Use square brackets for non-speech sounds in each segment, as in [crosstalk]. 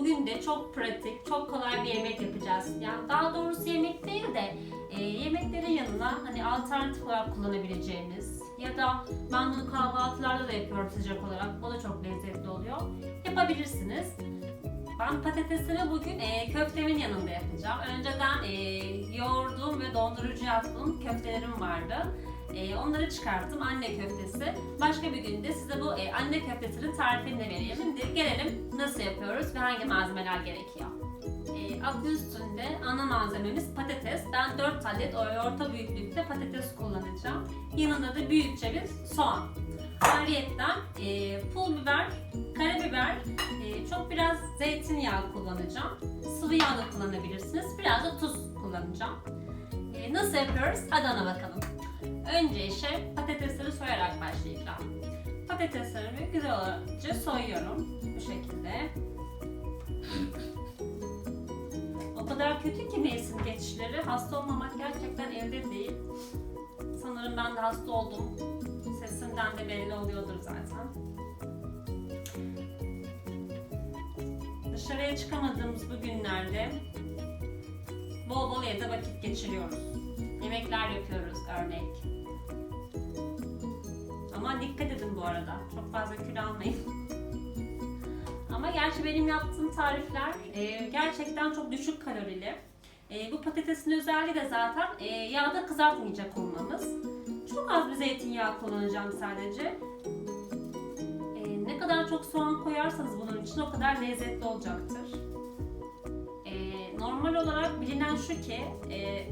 bugün de çok pratik, çok kolay bir yemek yapacağız. Yani daha doğrusu yemek değil de e, yemeklerin yanına hani alternatif olarak kullanabileceğimiz ya da ben bunu kahvaltılarda da yapıyorum sıcak olarak. O da çok lezzetli oluyor. Yapabilirsiniz. Ben patatesleri bugün e, köftemin yanında yapacağım. Önceden e, yoğurdum ve dondurucu yaptığım köftelerim vardı. E, onları çıkarttım anne köftesi. Başka bir günde size bu e, anne köftesinin tarifini de vereyim. Şimdi gelelim nasıl yapıyoruz ve hangi malzemeler gerekiyor. E, adı üstünde ana malzememiz patates. Ben 4 adet orta büyüklükte patates kullanacağım. Yanında da büyükçe bir soğan. Ayrıyeten e, pul biber, karabiber, e, çok biraz zeytinyağı kullanacağım. Sıvı yağ da kullanabilirsiniz. Biraz da tuz kullanacağım. E, nasıl yapıyoruz? Hadi ona bakalım. Önce işe patatesleri soyarak başlayacağım. Patateslerimi güzel olarak soyuyorum. Bu şekilde. O kadar kötü ki mevsim geçişleri. Hasta olmamak gerçekten elde değil. Sanırım ben de hasta oldum. Sesimden de belli oluyordur zaten. Dışarıya çıkamadığımız bu günlerde bol bol evde vakit geçiriyoruz. Yemekler yapıyoruz örnek. Ama dikkat edin bu arada. Çok fazla kilo almayın. [laughs] Ama gerçi benim yaptığım tarifler e, gerçekten çok düşük kalorili. E, bu patatesin özelliği de zaten e, yağda kızartmayacak olmamız. Çok az bir zeytinyağı kullanacağım sadece. E, ne kadar çok soğan koyarsanız bunun için o kadar lezzetli olacaktır. E, normal olarak bilinen şu ki e,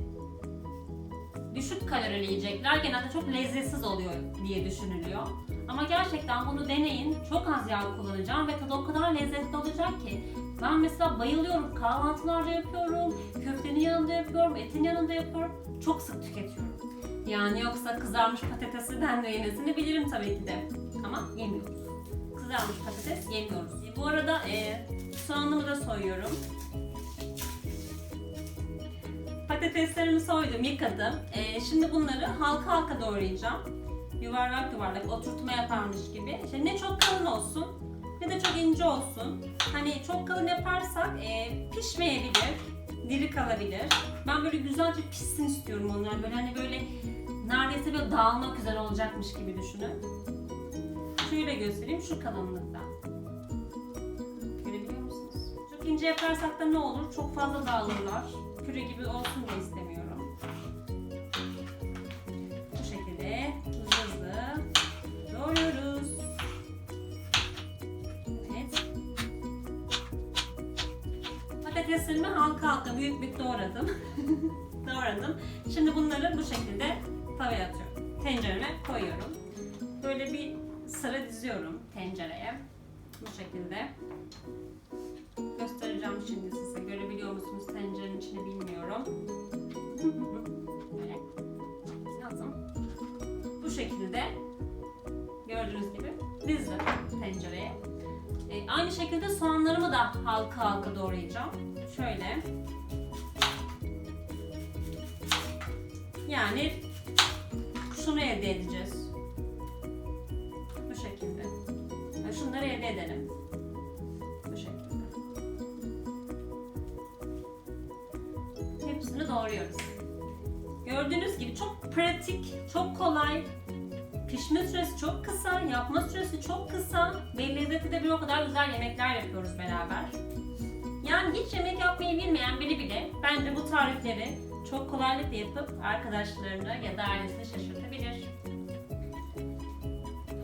düşük kalorili yiyecekler genelde çok lezzetsiz oluyor diye düşünülüyor. Ama gerçekten bunu deneyin. Çok az yağ kullanacağım ve tadı o kadar lezzetli olacak ki. Ben mesela bayılıyorum. Kahvaltılarda yapıyorum, köftenin yanında yapıyorum, etin yanında yapıyorum. Çok sık tüketiyorum. Yani yoksa kızarmış patatesi ben bilirim tabii ki de. Ama yemiyoruz. Kızarmış patates yemiyoruz. Bu arada e, soğanımı da soyuyorum. Patateslerimi soydum, yıkadım. Ee, şimdi bunları halka halka doğrayacağım. Yuvarlak yuvarlak oturtma yaparmış gibi. İşte ne çok kalın olsun ne de çok ince olsun. Hani çok kalın yaparsak e, pişmeyebilir, diri kalabilir. Ben böyle güzelce pişsin istiyorum onlar. Böyle hani böyle neredeyse böyle dağılmak üzere olacakmış gibi düşünün. Şöyle göstereyim şu kalınlıkta. Görebiliyor musunuz? Çok ince yaparsak da ne olur? Çok fazla dağılırlar. Püre gibi olsun da istemiyorum. Bu şekilde hızlı hızlı doğruyoruz. Evet. Patateslerimi halka halka büyük büyük doğradım. [laughs] doğradım. Şimdi bunları bu şekilde tavaya atıyorum. Tencereme koyuyorum. Böyle bir sıra diziyorum tencereye. Bu şekilde. Göstereceğim şimdi size. Görebiliyor musunuz tencerenin içini bilmiyorum. Yazdım. Bu şekilde gördüğünüz gibi dizdim tencereye. Ee, aynı şekilde soğanlarımı da halka halka doğrayacağım. Şöyle. Yani şunu elde edeceğiz. Bu şekilde. Yani şunları elde edelim. Doğruyoruz. Gördüğünüz gibi çok pratik, çok kolay. Pişme süresi çok kısa, yapma süresi çok kısa ve lezzeti de bir o kadar güzel yemekler yapıyoruz beraber. Yani hiç yemek yapmayı bilmeyen biri bile bence bu tarifleri çok kolaylıkla yapıp arkadaşlarını ya da ailesini şaşırtabilir.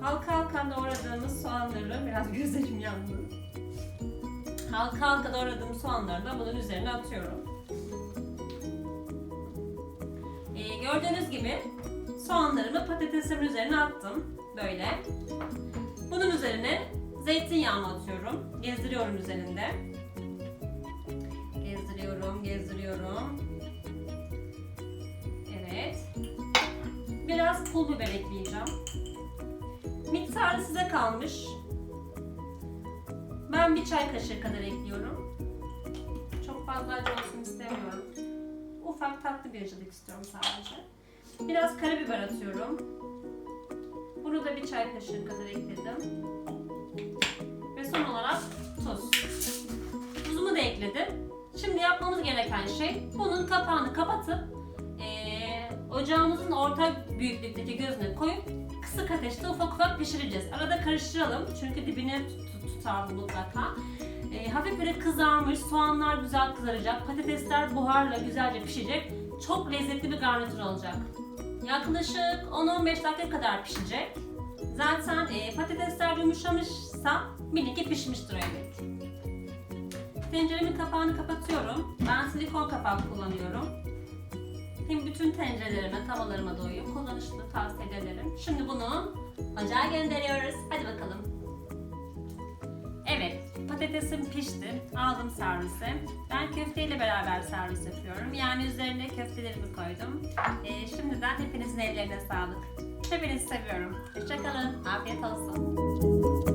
Halka halka doğradığımız soğanları, biraz gözlerim yandı. Halka halka doğradığım soğanları da bunun üzerine atıyorum. Ee, gördüğünüz gibi soğanlarımı patatesimin üzerine attım. Böyle. Bunun üzerine zeytinyağımı atıyorum. Gezdiriyorum üzerinde. Gezdiriyorum, gezdiriyorum. Evet. Biraz pul biber ekleyeceğim. Miktarı size kalmış. Ben bir çay kaşığı kadar ekliyorum. Çok fazla acı olsun istemiyorum. Ufak tatlı bir acılık istiyorum sadece. Biraz karabiber atıyorum. Bunu da bir çay kaşığı kadar ekledim. Ve son olarak tuz. Tuzumu da ekledim. Şimdi yapmamız gereken şey bunun kapağını kapatıp eee, ocağımızın orta büyüklükteki gözüne koyup kısık ateşte ufak ufak pişireceğiz. Arada karıştıralım çünkü dibine tut- tut- tutar mutlaka. Eee, hafif böyle kızarmış, soğanlar güzel kızaracak, patatesler buharla güzelce pişecek. Çok lezzetli bir garnitür olacak. Yaklaşık 10-15 dakika kadar pişecek. Zaten eee, patatesler yumuşamışsa minik pişmiştir o. Tenceremin kapağını kapatıyorum. Ben silikon kapak kullanıyorum. Hem bütün tencerelerime, tavalarıma da uyuyor. Kullanışlı tavsiye ederim. Şimdi bunu ocağa gönderiyoruz. Hadi bakalım. Patatesim pişti. Aldım servise. Ben köfteyle beraber servis yapıyorum. Yani üzerine köftelerimi koydum. Ee, şimdiden hepinizin ellerine sağlık. Hepinizi seviyorum. Hoşçakalın. Afiyet olsun.